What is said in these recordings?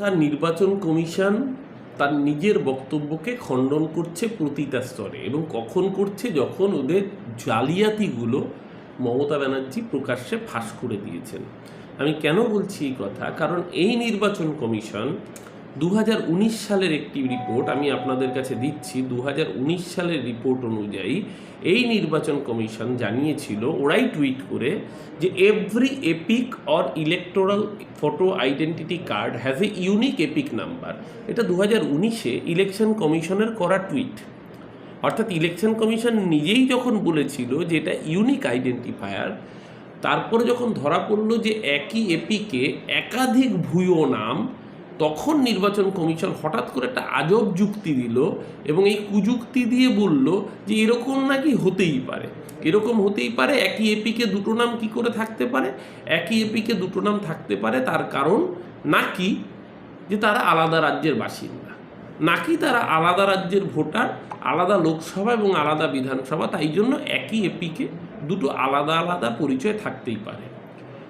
তার নির্বাচন কমিশন তার নিজের বক্তব্যকে খণ্ডন করছে প্রতিটা স্তরে এবং কখন করছে যখন ওদের জালিয়াতিগুলো মমতা ব্যানার্জি প্রকাশ্যে ফাঁস করে দিয়েছেন। আমি কেন বলছি এই কথা? কারণ এই নির্বাচন কমিশন দু হাজার উনিশ সালের একটি রিপোর্ট আমি আপনাদের কাছে দিচ্ছি। দু হাজার উনিশ সালের রিপোর্ট অনুযায়ী এই নির্বাচন কমিশন জানিয়েছিল, ওরাই টুইট করে যে every EPIC or electoral photo identity card has a unique EPIC number এটা দু হাজার উনিশে ইলেকশন কমিশনের করা টুইট অর্থাৎ ইলেকশন কমিশন নিজেই যখন বলেছিল যে এটা ইউনিক আইডেন্টিফায়ার তারপরে যখন ধরা পড়ল যে একই এপিকে একাধিক ভুয়ো নাম তখন নির্বাচন কমিশন হঠাৎ করে একটা আজব যুক্তি দিল এবং এই কুযুক্তি দিয়ে বলল যে এরকম নাকি হতেই পারে। এরকম হতেই পারে, একই এপিকে দুটো নাম কি করে থাকতে পারে? একই এপিকে দুটো নাম থাকতে পারে তার কারণ নাকি যে তারা আলাদা রাজ্যের বাসিন্দা। নাকি তারা আলাদা রাজ্যের ভোটার, আলাদা লোকসভা এবং আলাদা বিধানসভা, তাই জন্য একই এপিকে দুটো আলাদা আলাদা পরিচয় থাকতেই পারে।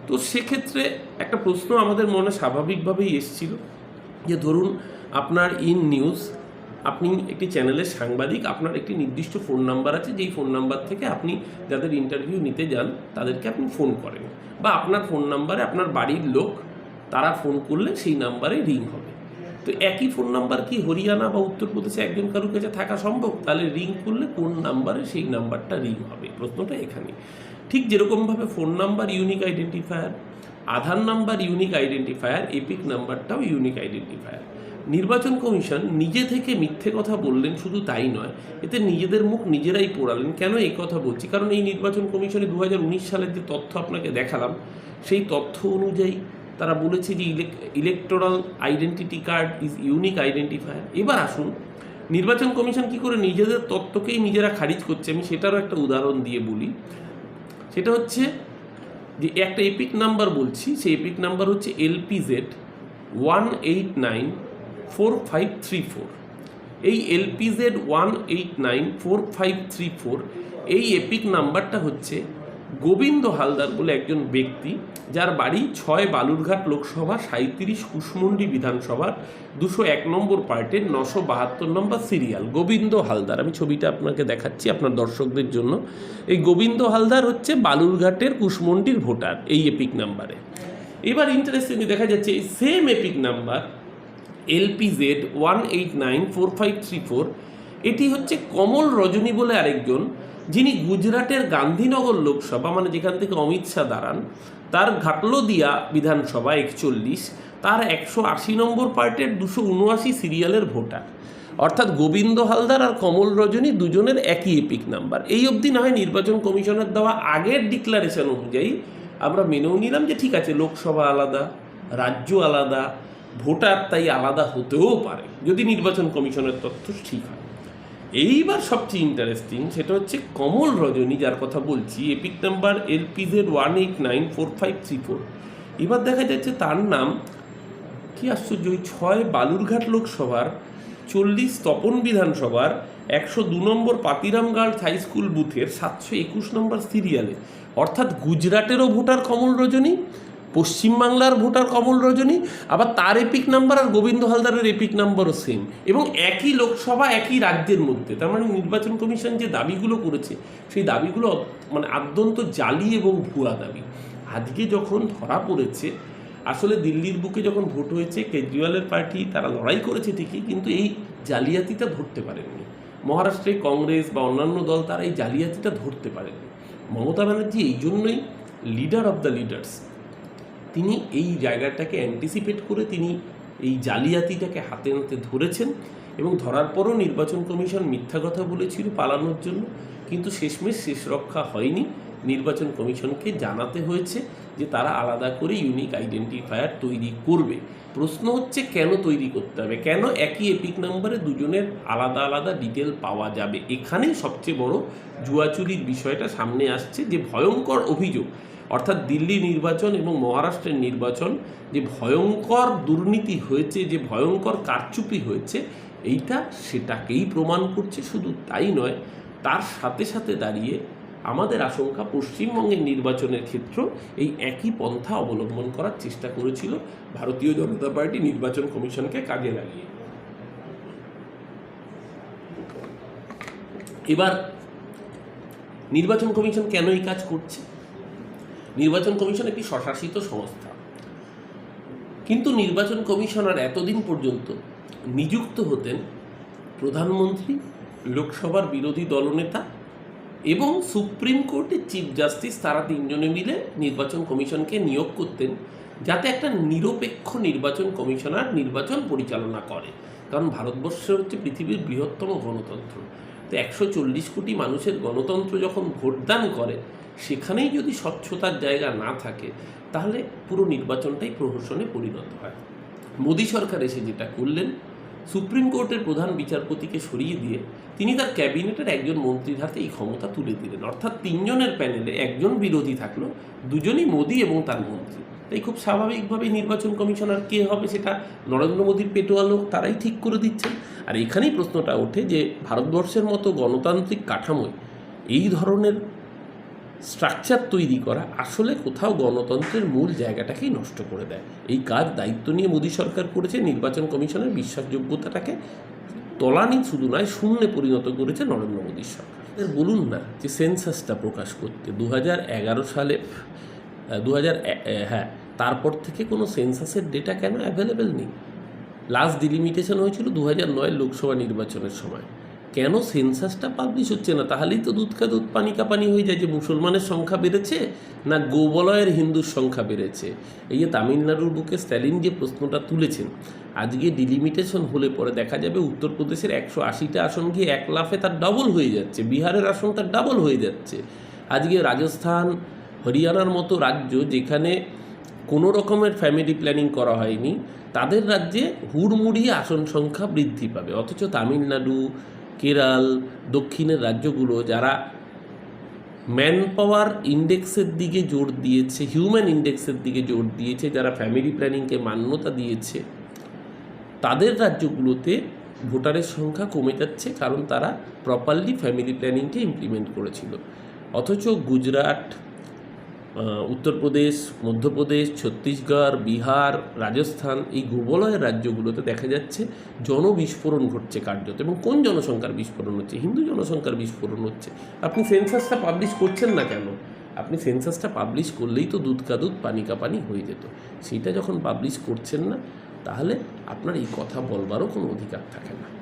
তো সেক্ষেত্রে একটা প্রশ্ন আমাদের মনে স্বাভাবিকভাবেই এসছিল। যে ধরুন আপনার ইন নিউজ আপনি একটি চ্যানেলের সাংবাদিক, আপনার একটি নির্দিষ্ট ফোন নাম্বার আছে, যেই ফোন নাম্বার থেকে আপনি যাদের ইন্টারভিউ নিতে যান, তাদেরকে আপনি ফোন করেন। বা আপনার ফোন নাম্বারে আপনার বাড়ির লোক, তারা ফোন করলে সেই নাম্বারে রিং হবে। তো একই ফোন নাম্বার কি হরিয়ানা বা উত্তরপ্রদেশে একজন কারোর কাছে থাকা সম্ভব? তাহলে রিং করলে কোন নাম্বারে সেই নাম্বারটা রিং হবে? প্রশ্নটা এখানে ঠিক যেরকমভাবে phone number unique identifier Aadhaar number unique identifier EPIC নাম্বারটাও unique identifier নির্বাচন কমিশন নিজে থেকে মিথ্যে কথা বললেন শুধু তাই নয়, এতে নিজেদের মুখ নিজেরাই পোড়ালেন। কেন এই কথা বলছি? কারণ এই নির্বাচন কমিশনে দু হাজার উনিশ সালের যে তথ্য আপনাকে দেখালাম, সেই তথ্য অনুযায়ী তারা বলেছে যে electoral identity card is unique identifier এবার আসুন, নির্বাচন কমিশন কি করে নিজেদের তত্ত্বকেই নিজেরা খারিজ করছে? আমি সেটারও একটা উদাহরণ দিয়ে বলি। সেটা হচ্ছে যে একটা এপিক নাম্বার বলছি, সেই এপিক নাম্বার হচ্ছে LPZ one eight nine four five three four এই LPZ one eight nine four five three four এই এপিক নাম্বারটা হচ্ছে গোবিন্দ হালদার বলে একজন ব্যক্তি, যার বাড়ি ছয় বালুরঘাট লোকসভা সাঁত্রিশ কুশমন্ডি বিধানসভার, দুশো এক নম্বর পার্টের নশো বাহাত্তর নম্বর সিরিয়াল। গোবিন্দ হালদার, আমি ছবিটা আপনাকে দেখাচ্ছি আপনার দর্শকদের জন্য। এই গোবিন্দ হালদার হচ্ছে বালুরঘাটের কুশমন্ডির ভোটার, এই এপিক নাম্বারে। এবার ইন্টারেস্টিংলি দেখা যাচ্ছে, এই same EPIC number, LPZ one eight nine four five three four, এটি হচ্ছে কমল রজনী বলে আরেকজন যিনি গুজরাটের গান্ধীনগর লোকসভা মানে যেখান থেকে অমিত শাহ দাঁড়ান, তার ঘাটলদিয়া বিধানসভা একচল্লিশ, তার একশো আশি নম্বর পার্টের দুশো উনআশি সিরিয়ালের ভোটার। অর্থাৎ গোবিন্দ হালদার আর কমল রজনী দুজনের একই এপিক নাম্বার। এই অবধি না হয় নির্বাচন কমিশনের দেওয়া আগের ডিক্লারেশন অনুযায়ী আমরা মেনেও নিলাম যে ঠিক আছে, লোকসভা আলাদা, রাজ্য আলাদা, ভোটার তাই আলাদা হতেও পারে, যদি নির্বাচন কমিশনের তথ্য ঠিক হয়। এইবার সবচেয়ে ইন্টারেস্টিং সেটা হচ্ছে কমল রজনী, যার কথা বলছি EPIC number LPZ one eight nine four five three four এবার দেখা যাচ্ছে তার নাম, কি আশ্চর্য, ওই ছয় বালুরঘাট লোকসভার, চল্লিশ তপন বিধানসভার, একশো দু নম্বর পাতিরাম গার্লস হাই স্কুল বুথের, সাতশো একুশ নম্বর সিরিয়ালে। অর্থাৎ গুজরাটেরও ভোটার কমল রজনী পশ্চিমবাংলার ভোটার কমল রজনী, আবার তার এপিক নাম্বার আর গোবিন্দ হালদারের এপিক নাম্বারও সেম এবং একই লোকসভা, একই রাজ্যের মধ্যে। তার মানে নির্বাচন কমিশন যে দাবিগুলো করেছে, সেই দাবিগুলো মানে আদ্যন্ত জালি এবং ভুয়া দাবি। আজকে যখন ধরা পড়েছে, আসলে দিল্লির বুকে যখন ভোট হয়েছে, কেজরিওয়ালের পার্টি তারা লড়াই করেছে ঠিকই, কিন্তু এই জালিয়াতিটা ধরতে পারেননি। মহারাষ্ট্রে কংগ্রেস বা অন্যান্য দল তারা এই জালিয়াতিটা ধরতে পারেনি মমতা ব্যানার্জি এই জন্যই লিডার অফ দ্য লিডার্স তিনি এই জায়গাটাকে অ্যান্টিসিপেট করে তিনি এই জালিয়াতিটাকে হাতে নাতে ধরেছেন এবং ধরার পরও নির্বাচন কমিশন মিথ্যা কথা বলেছিল পালানোর জন্য, কিন্তু শেষমেশ শেষ রক্ষা হয়নি। নির্বাচন কমিশনকে জানাতে হয়েছে যে তারা আলাদা করে ইউনিক আইডেন্টিফায়ার তৈরি করবে। প্রশ্ন হচ্ছে কেন তৈরি করতে হবে? কেন একই এপিক নাম্বারে দুজনের আলাদা আলাদা ডিটেল পাওয়া যাবে? এখানেই সবচেয়ে বড় জুয়াচুরির বিষয়টা সামনে আসছে যে ভয়ঙ্কর অভিযোগ, অর্থাৎ দিল্লি নির্বাচন এবং মহারাষ্ট্রের নির্বাচন যে ভয়ঙ্কর দুর্নীতি হয়েছে, যে ভয়ঙ্কর কারচুপি হয়েছে, এইটা সেটাকেই প্রমাণ করছে। শুধু তাই নয়, তার সাথে সাথে দাঁড়িয়ে আমাদের আশঙ্কা পশ্চিমবঙ্গের নির্বাচনের ক্ষেত্র এই একই পন্থা অবলম্বন করার চেষ্টা করেছিল ভারতীয় জনতা পার্টি নির্বাচন কমিশনকে কাজে লাগিয়ে। এবার নির্বাচন কমিশন কেন এই কাজ করছে? নির্বাচন কমিশন একটি স্বশাসিত সংস্থা। কিন্তু নির্বাচন কমিশনার এতদিন পর্যন্ত নিযুক্ত হতেন প্রধানমন্ত্রী, লোকসভার বিরোধী দলনেতা এবং সুপ্রিম কোর্টের চিফ জাস্টিস তারা তিনজনে মিলে নির্বাচন কমিশনকে নিয়োগ করতেন যাতে একটা নিরপেক্ষ নির্বাচন কমিশনার নির্বাচন পরিচালনা করে। কারণ ভারতবর্ষ হচ্ছে পৃথিবীর বৃহত্তম গণতন্ত্র। তো একশো চল্লিশ কোটি মানুষের গণতন্ত্র যখন ভোটদান করে, সেখানেই যদি স্বচ্ছতার জায়গা না থাকে, তাহলে পুরো নির্বাচনটাই প্রহসনে পরিণত হয়। মোদী সরকার এসে যেটা করলেন সুপ্রিম কোর্টের প্রধান বিচারপতিকে সরিয়ে দিয়ে তিনি তার ক্যাবিনেটের একজন মন্ত্রীর হাতে এই ক্ষমতা তুলে দিলেন। অর্থাৎ তিনজনের প্যানেলে একজন বিরোধী থাকল, দুজনই মোদী এবং তার মন্ত্রী। তাই খুব স্বাভাবিকভাবে নির্বাচন কমিশনার কে হবে সেটা নরেন্দ্র মোদীর পেটোয়া লোক তারাই ঠিক করে দিচ্ছেন। আর এখানেই প্রশ্নটা ওঠে যে, ভারতবর্ষের মতো গণতান্ত্রিক কাঠামোয় এই ধরনের স্ট্রাকচার তৈরি করা আসলে কোথাও গণতন্ত্রের মূল জায়গাটাকেই নষ্ট করে দেয়। এই কাজ দায়িত্ব নিয়ে মোদী সরকার করেছে, নির্বাচন কমিশনের বিশ্বাসযোগ্যতাটাকে তলানি শুধু নয়, শূন্যে পরিণত করেছে নরেন্দ্র মোদীর সরকার। বলুন না যে সেন্সাসটা প্রকাশ করতে দু সালে দু হাজার হ্যাঁ তারপর থেকে কোনো সেন্সাসের ডেটা কেন অ্যাভেলেবেল নেই? লাস্ট ডিলিমিটেশন হয়েছিল দু হাজার নয় লোকসভা নির্বাচনের সময়। কেন সেন্সাসটা পাবলিশ হচ্ছে না? তাহলেই তো দুধ কা দুধ, পানি কা পানি হয়ে যায় যে মুসলমানের সংখ্যা বেড়েছে না গোবলয়ের হিন্দুর সংখ্যা বেড়েছে? এই যে তামিলনাড়ুর বুকে স্ট্যালিন যে প্রশ্নটা তুলেছেন, আজকে ডিলিমিটেশন হলে পরে দেখা যাবে উত্তরপ্রদেশের একশো আশিটা আসন গিয়ে এক লাফে তার ডবল হয়ে যাচ্ছে, বিহারের আসন তার ডাবল হয়ে যাচ্ছে। আজকে রাজস্থান, হরিয়ানার মতো রাজ্য যেখানে কোনো রকমের ফ্যামিলি প্ল্যানিং করা হয়নি, তাদের রাজ্যে হুড়মুড়িয়ে আসন সংখ্যা বৃদ্ধি পাবে। অথচ তামিলনাড়ু কেরাল, দক্ষিণের রাজ্যগুলো যারা ম্যান পাওয়ার ইন্ডেক্সের দিকে জোর দিয়েছে, হিউম্যান ইন্ডেক্সের দিকে জোর দিয়েছে, যারা ফ্যামিলি প্ল্যানিংকে মান্যতা দিয়েছে, তাদের রাজ্যগুলোতে ভোটারের সংখ্যা কমে যাচ্ছে কারণ তারা প্রপারলি ফ্যামিলি প্ল্যানিংকে ইমপ্লিমেন্ট করেছিল। অথচ গুজরাট উত্তরপ্রদেশ মধ্যপ্রদেশ ছত্তিশগড়, বিহার, রাজস্থান, এই গোবলয়ের রাজ্যগুলোতে দেখা যাচ্ছে জনবিস্ফোরণ ঘটছে কার্যত। এবং কোন জনসংখ্যার বিস্ফোরণ হচ্ছে? হিন্দু জনসংখ্যার বিস্ফোরণ হচ্ছে। আপনি সেন্সাসটা পাবলিশ করছেন না কেন? আপনি সেন্সাসটা পাবলিশ করলেই তো দুধ কা দুধ, পানি কা পানি হয়ে যেত। সেইটা যখন পাবলিশ করছেন না, তাহলে আপনার এই কথা বলবারও কোনো অধিকার থাকে না।